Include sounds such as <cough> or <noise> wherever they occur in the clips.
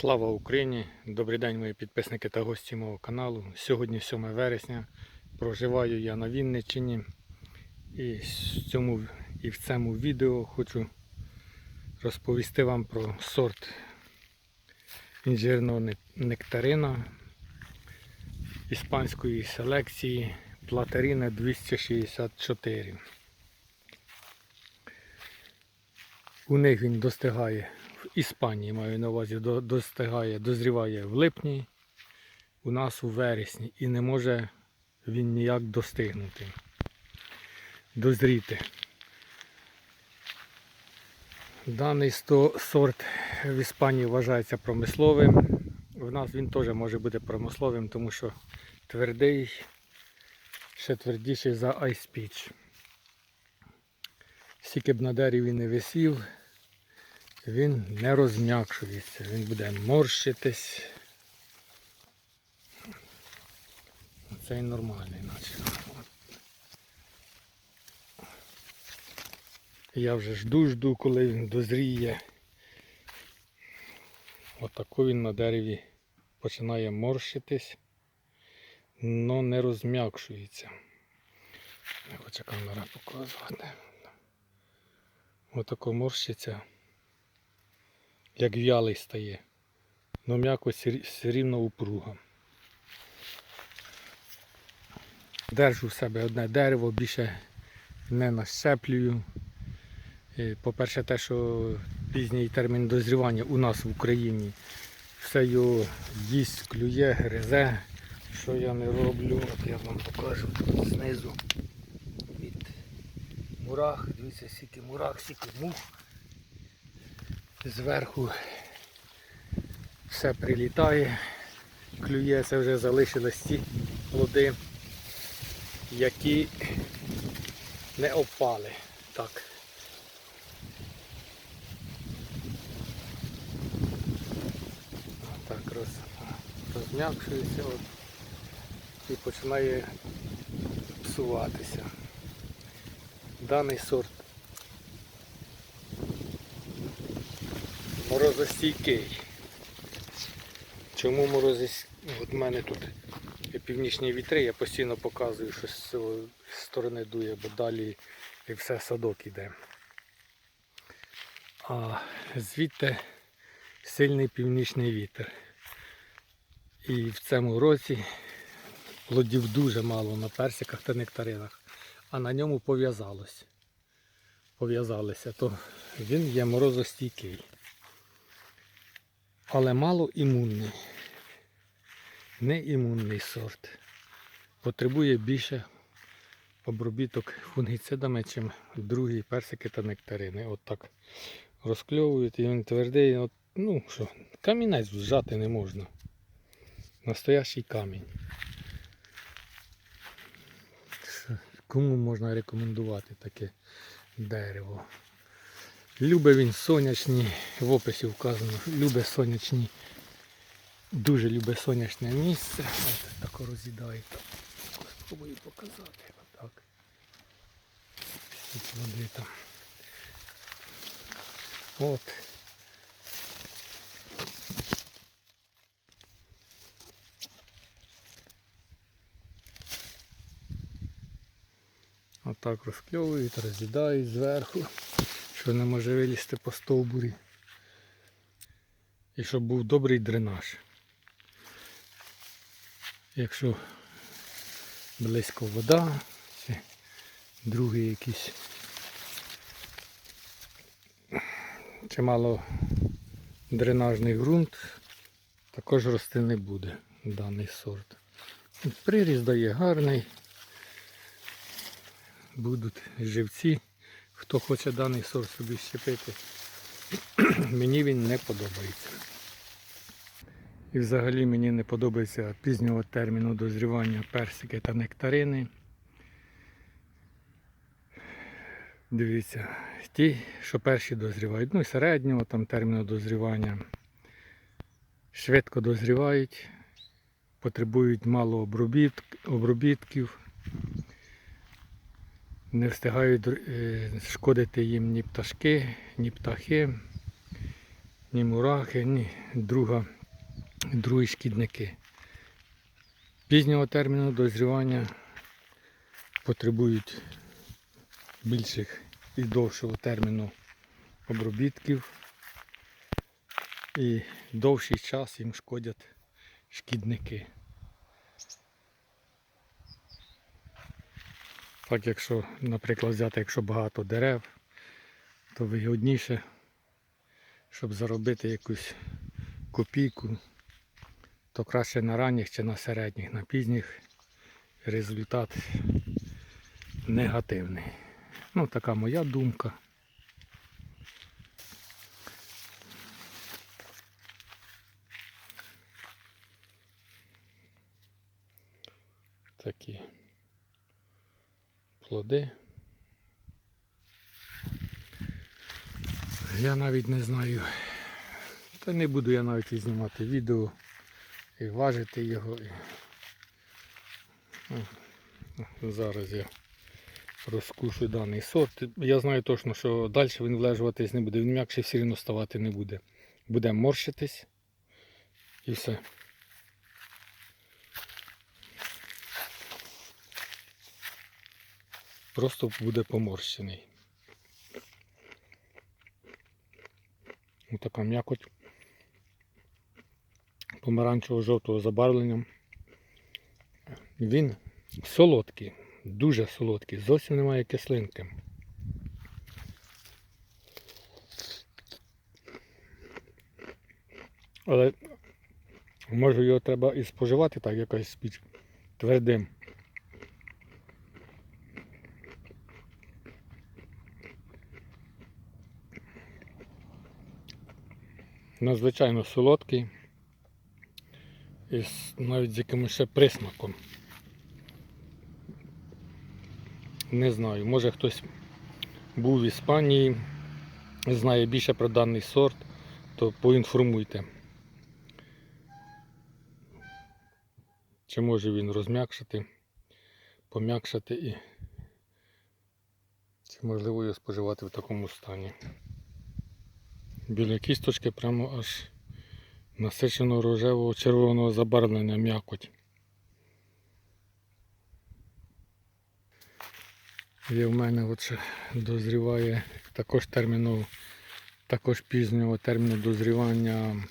Слава Україні! Добрий день, мої підписники та гості мого каналу. Сьогодні 7 вересня. Проживаю я на Вінниччині. І в цьому, і в цьому відео хочу розповісти вам про сорт інжирного нектарина іспанської селекції Платеріна 264. У них він достигає Іспанії, маю на увазі, достигає, дозріває в липні, у нас у вересні і не може він ніяк достигнути, дозріти. Даний сорт в Іспанії вважається промисловим. В нас він теж може бути промисловим, тому що твердий, ще твердіший за Ice Peach. Скільки б на дереві не висів, він не розм'якшується, він буде морщитись. Це і нормальний наче. Я вже жду, жду, коли він дозріє. Отако він на дереві починає морщитись, але не розм'якшується. Не хоче камера показувати. Отако морщиться як в'ялий стає. Но м'яко все все рівно упруга. Держу в себе одне дерево, більше не нащеплюю. Е, По-перше, те, що пізній термін дозрівання у нас в Україні. Все його їсть, клює, гризе. Що я не роблю, от я вам покажу тут знизу від мурах. Дивіться, скільки мурах, скільки мух зверху все прилітає, клює, це вже залишились ті плоди, які не опали. Так. Так, роз, розм'якшується от, і починає псуватися. Даний сорт морозостійкий. Чому морозостійкий? От в мене тут північні вітри, я постійно показую, що з цієї сторони дує, бо далі і все садок іде. А звідти сильний північний вітер. І в цьому році плодів дуже мало на персиках та нектаринах, а на ньому пов'язалось. Пов'язалися, то він є морозостійкий але мало імунний. Не імунний сорт. Потребує більше обробіток фунгіцидами, чим другі персики та нектарини. От так розкльовують і він твердий. От, ну що, камінець зжати не можна. Настоящий камінь. Кому можна рекомендувати таке дерево? Любе він сонячні, в описі вказано, любе сонячні, дуже любе сонячне місце. Ось так роз'їдає. Спробую показати. Отак. Всі там. От. Отак розкльовують, роз'їдають зверху що не може вилізти по стовбурі. І щоб був добрий дренаж. Якщо близько вода чи другий якийсь чимало дренажний ґрунт, також рости не буде даний сорт. Приріз дає гарний. Будуть живці. Хто хоче даний сорт собі щепити, <clears throat> мені він не подобається. І взагалі мені не подобається пізнього терміну дозрівання персики та нектарини. Дивіться, ті, що перші дозрівають, ну і середнього там терміну дозрівання, швидко дозрівають, потребують мало обробітків не встигають е, шкодити їм ні пташки, ні птахи, ні мурахи, ні друга, другі шкідники. Пізнього терміну дозрівання потребують більших і довшого терміну обробітків. І довший час їм шкодять шкідники. Так, якщо, наприклад, взяти, якщо багато дерев, то вигідніше, щоб заробити якусь копійку, то краще на ранніх чи на середніх, на пізніх результат негативний. Ну, така моя думка. Такі плоди. Я навіть не знаю. Та не буду я навіть і знімати відео і важити його. Зараз я розкушу даний сорт. Я знаю точно, що далі він влежуватись не буде, він м'якше все рівно ставати не буде. Буде морщитись і все. Просто буде поморщений. Ось така м'якоть помаранчево-жовтого забарвлення. Він солодкий, дуже солодкий, зовсім немає кислинки. Але може його треба і споживати так якось спіч твердим. Надзвичайно солодкий. І навіть з якимось ще присмаком. Не знаю, може хтось був в Іспанії, знає більше про даний сорт, то поінформуйте. Чи може він розм'якшити, пом'якшити і чи можливо його споживати в такому стані. Біля кісточки прямо аж насичено рожевого червоного забарвлення м'якоть. Є в мене от дозріває також терміну, також пізнього терміну дозрівання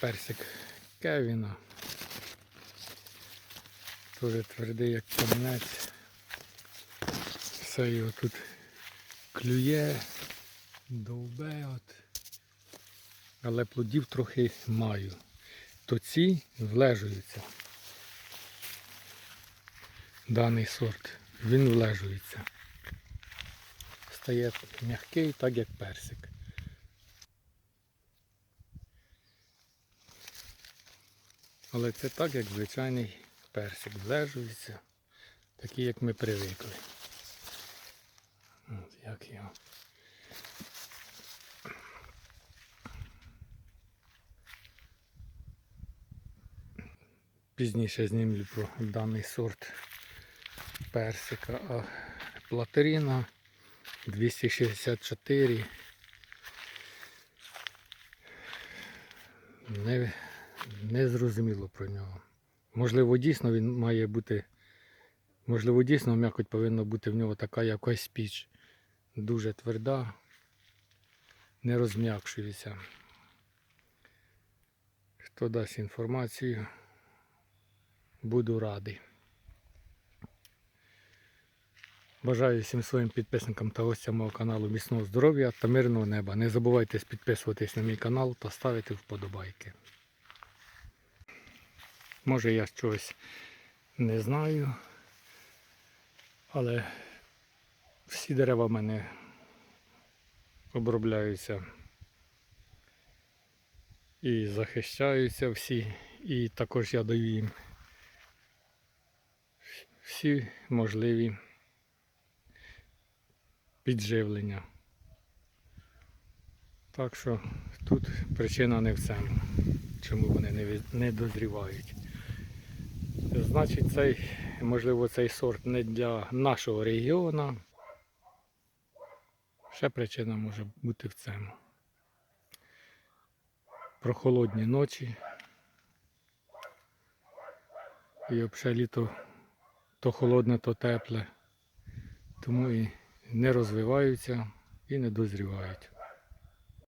персик Кевіна. Дуже твердий як камінець. Все його тут клює, довбе от. Але плодів трохи маю. То ці влежуються. Даний сорт. Він влежується. Стає м'який, так як персик. Але це так, як звичайний персик влежується, такий, як ми привикли. От як його. Пізніше знімлю про даний сорт персика. А платеріна 264. Не, не зрозуміло про нього. Можливо, дійсно він має бути. Можливо, дійсно м'якоть повинна бути в нього така якась піч. Дуже тверда, не розм'якшується. Хто дасть інформацію, буду радий. Бажаю всім своїм підписникам та гостям мого каналу міцного здоров'я та мирного неба. Не забувайте підписуватись на мій канал та ставити вподобайки. Може я щось не знаю, але всі дерева в мене обробляються і захищаються всі, і також я даю їм всі можливі підживлення. Так що тут причина не в цьому, чому вони не, від- не дозрівають. Значить, цей, можливо, цей сорт не для нашого регіону. Ще причина може бути в цьому. прохолодні ночі. І взагалі літо то холодне, то тепле. Тому і не розвиваються і не дозрівають.